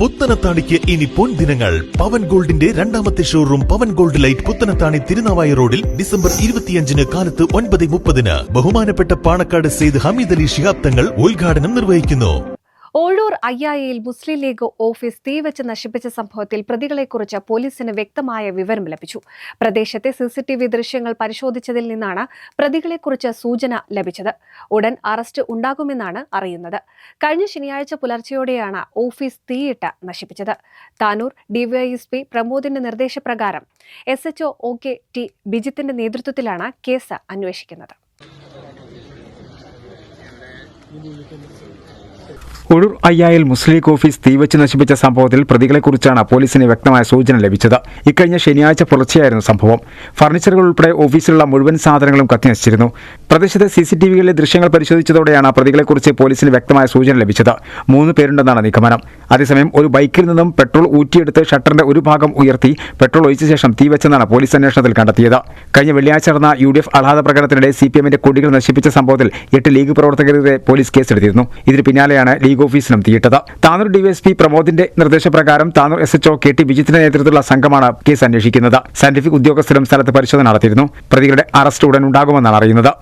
പുത്തനത്താണിക്ക് ഇനി പൊൻ ദിനങ്ങൾ. പവൻ ഗോൾഡിന്റെ രണ്ടാമത്തെ showroom Pavan gold light Puthanathani Thirunavaya റോഡിൽ ഡിസംബർ ഇരുപത്തിയഞ്ചിന് കാലത്ത് ഒൻപത് മുപ്പതിന്. ബഹുമാനപ്പെട്ട പാണക്കാട് സെയ്ദ് ഹമീദ് അലി ശിഹാബ് തങ്ങൾ ഉദ്ഘാടനം നിർവഹിക്കുന്നു. ഓഴൂർ അയ്യായയിൽ മുസ്ലിം ലീഗ് ഓഫീസ് തീവച്ച് നശിപ്പിച്ച സംഭവത്തിൽ പ്രതികളെക്കുറിച്ച് പോലീസിന് വ്യക്തമായ വിവരം ലഭിച്ചു. പ്രദേശത്തെ സിസിടിവി ദൃശ്യങ്ങൾ പരിശോധിച്ചതിൽ നിന്നാണ് പ്രതികളെക്കുറിച്ച് സൂചന ലഭിച്ചത്. ഉടൻ അറസ്റ്റ് ഉണ്ടാകുമെന്നാണ് അറിയുന്നത്. കഴിഞ്ഞ ശനിയാഴ്ച പുലർച്ചെയോടെയാണ് ഓഫീസ് തീയിട്ട് നശിപ്പിച്ചത്. താനൂർ ഡിവൈഎസ്പി പ്രമോദിന്റെ നിർദ്ദേശപ്രകാരം S HO O K T ബിജിത്തിന്റെ നേതൃത്വത്തിലാണ് കേസ് അന്വേഷിക്കുന്നത്. ഒഴൂർ അയ്യായിൽ മുസ്ലിം ഓഫീസ് തീവച്ച് നശിപ്പിച്ച സംഭവത്തിൽ പ്രതികളെക്കുറിച്ചാണ് പോലീസിന് വ്യക്തമായ സൂചന ലഭിച്ചത്. ഇക്കഴിഞ്ഞ ശനിയാഴ്ച പുലർച്ചെയായിരുന്നു സംഭവം. ഫർണിച്ചറുകൾ ഉൾപ്പെടെ ഓഫീസിലുള്ള മുഴുവൻ സാധനങ്ങളും കത്തിനശിച്ചിരുന്നു. പ്രദേശത്തെ സി സി ടി വികളിലെ ദൃശ്യങ്ങൾ പരിശോധിച്ചതോടെയാണ് പ്രതികളെക്കുറിച്ച് പോലീസിന് വ്യക്തമായ സൂചന ലഭിച്ചത്. മൂന്ന് പേരുണ്ടെന്നാണ് നിഗമനം. അതേസമയം ഒരു ബൈക്കിൽ നിന്നും പെട്രോൾ ഊറ്റിയെടുത്ത് ഷട്ടറിന്റെ ഒരു ഭാഗം ഉയർത്തി പെട്രോൾ ഒഴിച്ച ശേഷം തീവച്ചെന്നാണ് പോലീസ് അന്വേഷണത്തിൽ കണ്ടെത്തിയത്. കഴിഞ്ഞ വെള്ളിയാഴ്ച നടന്ന യു ഡി എഫ് ആഹ്ലാദ പ്രകടനത്തിനിടെ സി പി എമ്മിന്റെ കൊടികൾ നശിപ്പിച്ച സംഭവത്തിൽ എട്ട് ലീഗ് പ്രവർത്തകരെതിരെ പോലീസ് കേസെടുത്തിരുന്നു. ഇതിന് പിന്നാലെയാണ് ലീഗ് ഓഫീസിനും തീയിട്ടത്. താനൂർ ഡിവൈഎസ്പി പ്രമോദിന്റെ നിർദ്ദേശപ്രകാരം Tanur S HO K T വിജിത്തിന്റെ നേതൃത്വത്തിലുള്ള സംഘമാണ് കേസ് അന്വേഷിക്കുന്നത്. സയന്റിഫിക് ഉദ്യോഗസ്ഥരും സ്ഥലത്ത് പരിശോധന നടത്തിയിരുന്നു. പ്രതികളുടെ അറസ്റ്റ് ഉടൻ ഉണ്ടാകുമെന്നാണ് അറിയുന്നത്.